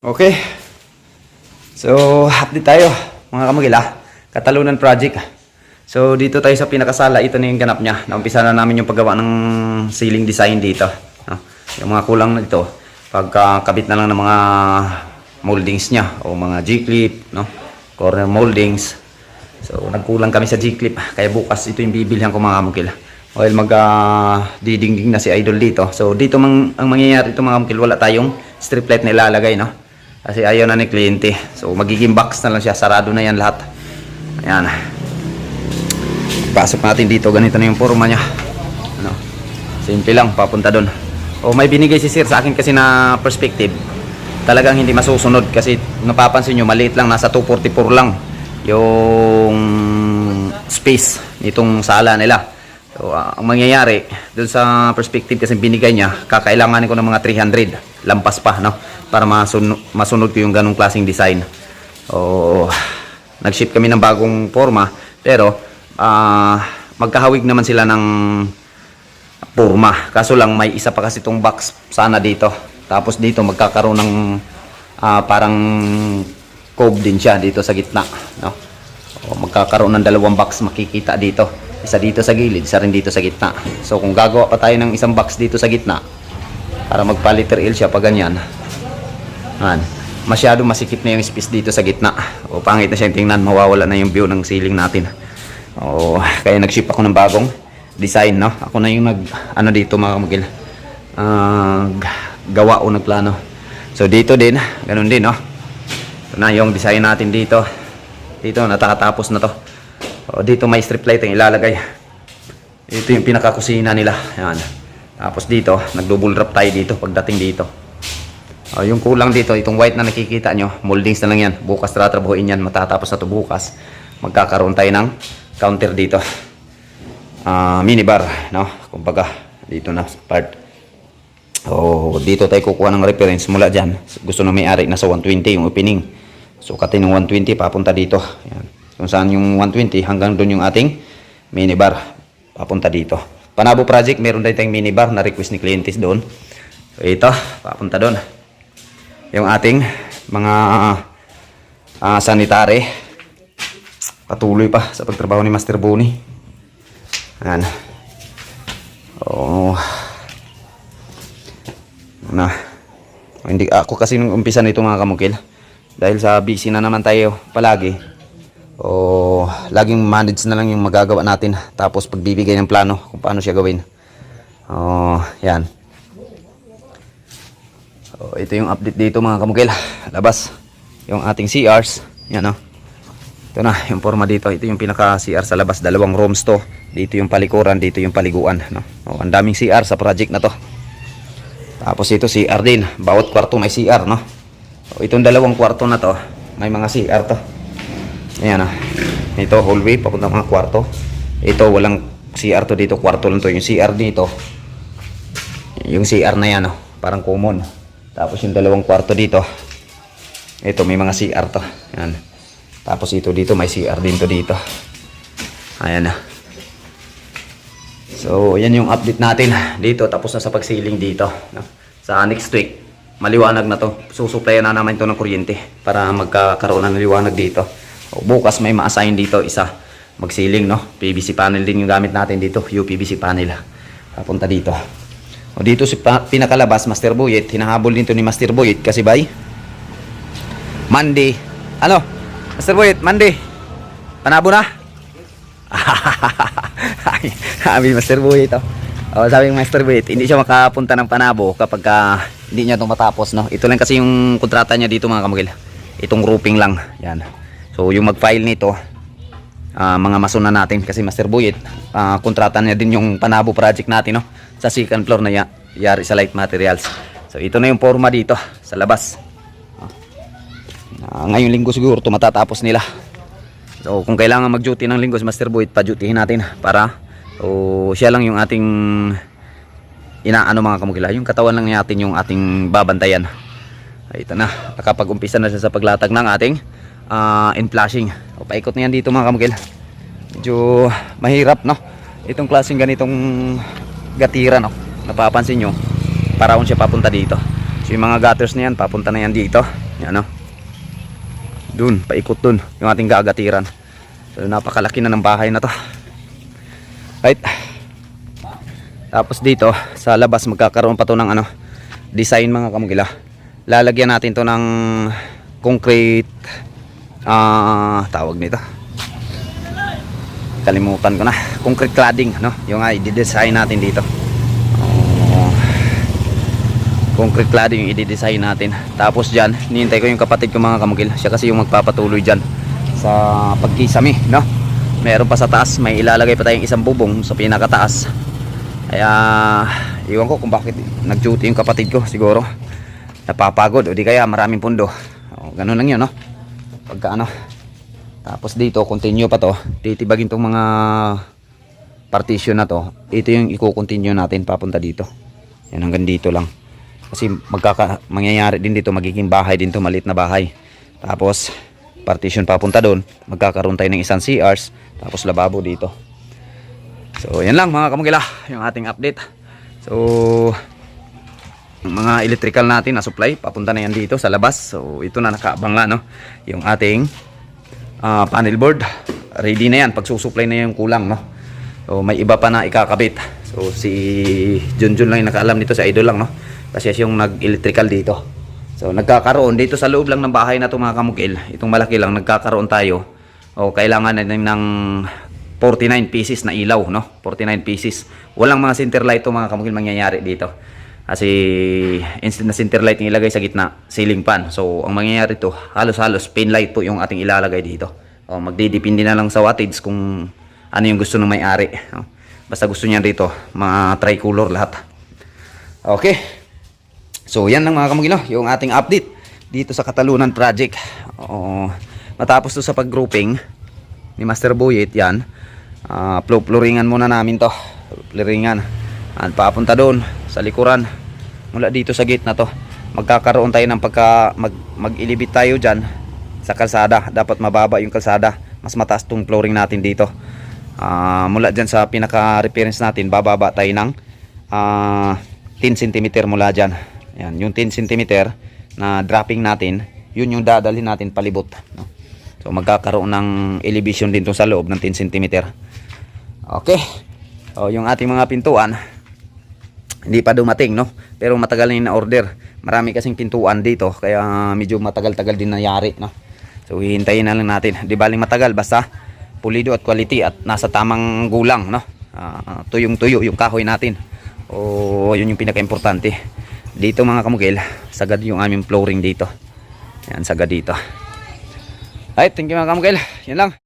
Okay. So, update tayo, mga kamagila. Katalunan Project. So, dito tayo sa pinakasala. Ito na yung ganap niya. Naumpisa na namin yung paggawa ng ceiling design dito. No? Yung mga kulang na dito. Pagkakabit na lang ng mga moldings niya o mga G-clip, no? corner moldings. So, nagkulang kami sa G-clip. Kaya bukas ito yung bibilihan ko mga kamagila. While mag ah, didingding na si Idol dito. So, dito mang, ang mangyayari ito mga kamagila, wala tayong strip light na ilalagay, no? Kasi ayaw na ni kliyente. So, magiging box na lang siya. Sarado na yan lahat. Ayan. Pasok natin dito. Ganito na yung forma niya. Ano? Simple lang. Papunta doon. O, may binigay si Sir sa akin kasi na perspective. Talagang hindi masusunod. Kasi napapansin nyo, maliit lang. Nasa 244 lang yung space nitong sala nila. So, ah, ang mangyayari, doon sa perspective kasi binigay niya, kakailanganin ko ng mga 300. Lampas pa, no? Para masunod, masunod ko yung ganong klaseng design. So, nag-ship kami ng bagong forma. Pero, ah, magkahawig naman sila ng forma. Kaso lang, may isa pa kasi itong box sana dito. Tapos dito, magkakaroon ng ah, parang cove din siya dito sa gitna. No? O, magkakaroon ng dalawang box makikita dito. Isa dito sa gilid, isa rin dito sa gitna. So kung gagawa pa tayo ng isang box dito sa gitna, para magpa-liter L siya pa ganyan, yan, masyado masikip na yung space dito sa gitna. O pangit na siya tingnan, mawawala na yung view ng ceiling natin. O kaya nag-ship ako ng bagong design, no? Ako na yung nag, ano dito mga kamagil, ah, gawa o nagplano. So dito din, ganun din, no? Ito na yung design natin dito. Dito, natakatapos na to. O, dito may strip light ang ilalagay. Ito yung pinakakusina nila. Yan. Tapos dito, nag-double wrap tayo dito pagdating dito. O, yung kulang dito, itong white na nakikita nyo, moldings na lang yan. Bukas tatrabahuin yan, matatapos na to bukas. Magkakaroon tayo ng counter dito. Ah, minibar, no? Kumbaga, dito na part. O, dito tayo kukuha ng reference mula dyan. Gusto na may-ari na sa 120 yung opening. Sukatin ng 120 papunta dito. Yan. Kung saan yung 120 hanggang doon yung ating minibar. Papunta dito. Panabo project, meron din tayong minibar na request ni clientes doon. So ito, papunta doon. Yung ating mga ah, sanitary. Patuloy pa sa pagtrabaho ni Master Boni. Ayan. Oh. Na. Hindi ako kasi nung umpisa nito mga kamukil. Dahil sa busy na naman tayo palagi. O laging manage na lang yung magagawa natin. Tapos pagbibigay ng plano kung paano siya gawin. Oh, yan. So, ito yung update dito mga kamukil. Labas. Yung ating CRs. Yan oh. Ito na, yung forma dito. Ito yung pinaka CR sa labas. Dalawang rooms to. Dito yung palikuran, dito yung paliguan. No? Oh, ang daming CR sa project na to. Tapos ito CR din. Bawat kwarto may CR, no? So, itong dalawang kwarto na to, may mga CR to. Ayan ah. Ito hallway papunta mga kwarto. Ito walang CR to dito, kwarto lang to. Yung CR dito. Yung CR na yan, oh, parang common. Tapos yung dalawang kwarto dito. Ito may mga CR to. Ayan. Tapos ito dito may CR din to dito. Ayan na. So, yan yung update natin dito. Tapos na sa pagsiling dito. No? Sa next week, maliwanag na to. Susuplayan na naman ito ng kuryente para magkakaroon ng liwanag dito. O, bukas may ma-assign dito isa magsiling, no? PVC panel din yung gamit natin dito. UPVC panel. Papunta dito. O, dito si pinakalabas, Master Boyet. Hinahabol din to ni Master Boyet kasi bay. Monday. Ano? Master Boyet, Monday. Panabo na? Sabi Master Boy ito. Oh, sabi ng Master Boy, hindi siya makapunta ng Panabo kapag ka hindi niya ito matapos, no? Ito lang kasi yung kontrata niya dito mga kamagil. Itong roofing lang. Yan. So, yung mag-file nito, ah, mga masuna natin kasi Master Boy, ah, kontrata niya din yung Panabo project natin, no? Sa second floor na ya- yari sa light materials. So, ito na yung forma dito sa labas. Ah, ngayong linggo siguro ito matatapos nila. So kung kailangan mag-duty ng linggo si Master Boy, pa-dutyhin natin para so, siya lang yung ating inaano mga kamukila. Yung katawan lang natin yung ating babantayan. Ay, ito na. Nakapag-umpisa na siya sa paglatag ng ating ah, in-flashing. O, paikot na yan dito mga kamukila. Medyo mahirap no. Itong klaseng ganitong gatira no. Napapansin nyo. Paraon siya papunta dito. So yung mga gutters na yan papunta na yan dito. Yan no. Dun, paikot dun. Yung ating gagatiran. So, napakalaki na ng bahay na to. Right. Tapos dito, sa labas magkakaroon pa to ng ano, design mga kamugila. Lalagyan natin to ng concrete ah tawag nito. Kalimutan ko na. Concrete cladding, no? Yung nga i-design natin dito. Oh, concrete cladding yung i-design natin. Tapos diyan, nihintay ko yung kapatid ko mga kamugil. Siya kasi yung magpapatuloy diyan sa pagkisami, no? Meron pa sa taas, may ilalagay pa tayong isang bubong sa pinakataas. Kaya, iwan ko kung bakit nag-duty yung kapatid ko, siguro. Napapagod, o di kaya maraming pundo. O, ganun lang yun, no? Pagka ano. Tapos dito, continue pa to. Titibagin tong mga partition na to. Ito yung i-continue natin papunta dito. Yan, hanggang dito lang. Kasi magkaka, mangyayari din dito, magiging bahay din to, malit na bahay. Tapos, partition papunta doon. Magkakaroon tayo ng isang CRs. Tapos lababo dito. So, yan lang mga kamugila, yung ating update. So, mga electrical natin na supply, papunta na yan dito sa labas. So, ito na nakaabang na, no? Yung ating ah, panel board. Ready na yan, pagsusupply na yung kulang, no? So, may iba pa na ikakabit. So, si Junjun lang yung nakaalam nito, si Idol lang, no? Kasi siya yung nag-electrical dito. So, nagkakaroon dito sa loob lang ng bahay na itong mga kamukil. Itong malaki lang, nagkakaroon tayo. O, kailangan na ng 49 pieces na ilaw, no? 49 pieces. Walang mga center light itong mga kamukil mangyayari dito. Kasi instant na center light yung ilagay sa gitna, ceiling fan. So, ang mangyayari to, halos-halos pin light po yung ating ilalagay dito. O, magdidepende na lang sa wattage kung ano yung gusto ng may-ari. Basta gusto niya dito, mga tricolor lahat. Okay. So, yan lang mga kamugilo, yung ating update dito sa Katalunan Project. Oo. matapos to sa pag-grouping ni Master Boyet, yan. Uh, floringan muna namin to. Floringan. At papunta doon sa likuran. Mula dito sa gate na to. Magkakaroon tayo ng pagka mag, mag-ilibit tayo diyan sa kalsada. Dapat mababa yung kalsada. Mas mataas tong flooring natin dito. Ah, mula dyan sa pinaka-reference natin, bababa tayo ng ah, 10 cm mula dyan. Yan, yung 10 cm na dropping natin, yun yung dadalhin natin palibot. No? So magkakaroon ng elevation din to sa loob ng 10 cm. Okay. O yung ating mga pintuan, hindi pa dumating, no? Pero matagal na yung na-order. Marami kasing pintuan dito, kaya medyo matagal-tagal din nangyari, no? So hihintayin na lang natin. Di baling matagal, basta pulido at quality at nasa tamang gulang, no? Ah, tuyong-tuyo yung kahoy natin. O yun yung pinaka-importante. Dito mga kamugil, sagad yung aming flooring dito. Yan, sagad dito. Alright, thank you mga kamugil. Yan lang.